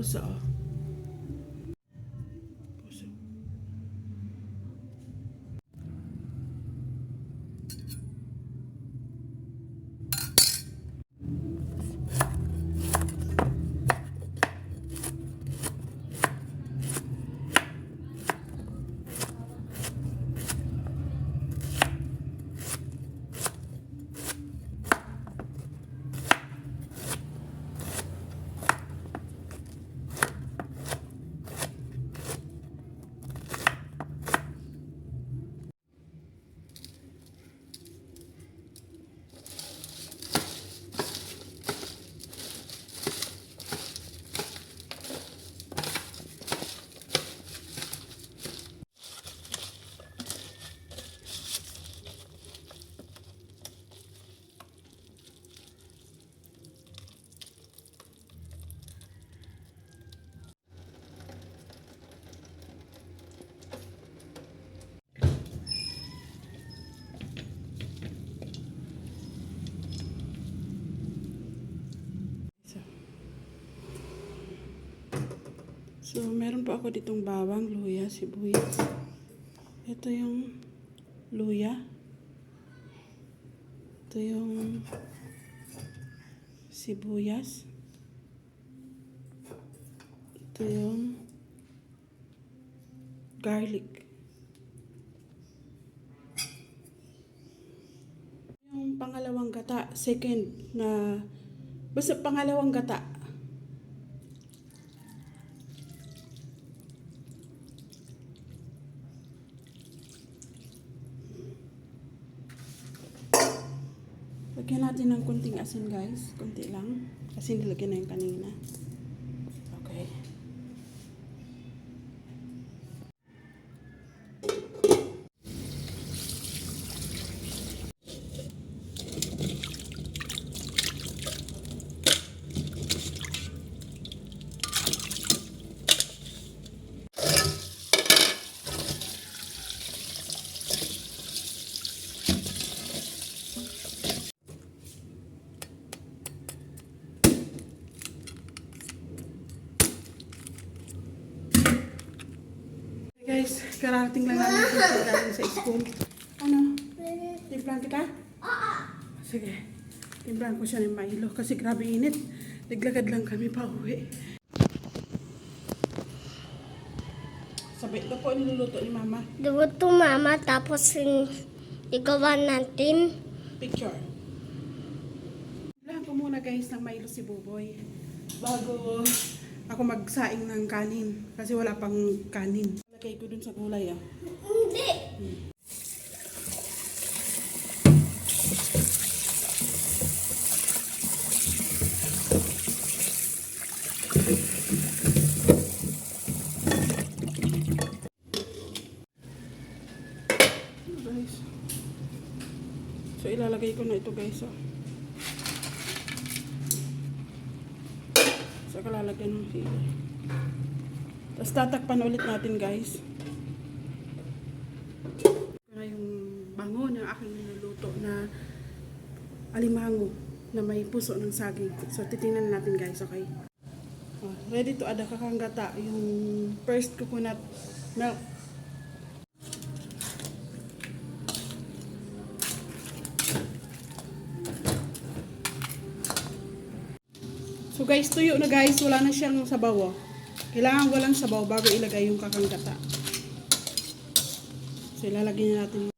puso. oh. Puso. So, so meron po ako ditong bawang, luya, sibuyas. Ito yung luya. Ito yung sibuyas. Ito yung garlic. Yung pangalawang gata, second na basta pangalawang gata. Lagyan natin ng kunting asin guys. Kunti lang. Kasi nilagyan na yung kanina. Okay. Hey guys, kararating lang namin dito galing sa school. Ano? Timplan kita? Sige. Timplan ko siya ng Milo kasi grabe init. Naglagad lang kami pa uwi. Sabay ito po niluluto ni Mama. Luto mama tapos yung igawa natin. Picture. Lahat ko muna guys ng Milo si Buboy. Bago ako magsaing ng kanin. Kasi wala pang kanin. Lagay ko dun sa gulay ah. Hindi. guys. So ilalagay ko na ito guys. Oh. So kalalagyan ng sili. Tapos tatakpan ulit natin guys. Ito na yung bango ng aking niluluto na alimango na may puso ng saging. So titingnan natin guys, okay? Oh, ready to add kakanggata yung first coconut milk. So guys, tuyo na guys. Wala na siyang sabaw. Oh. Kailangan walang sabaw bago ilagay yung kakanggata. So ilalagay na natin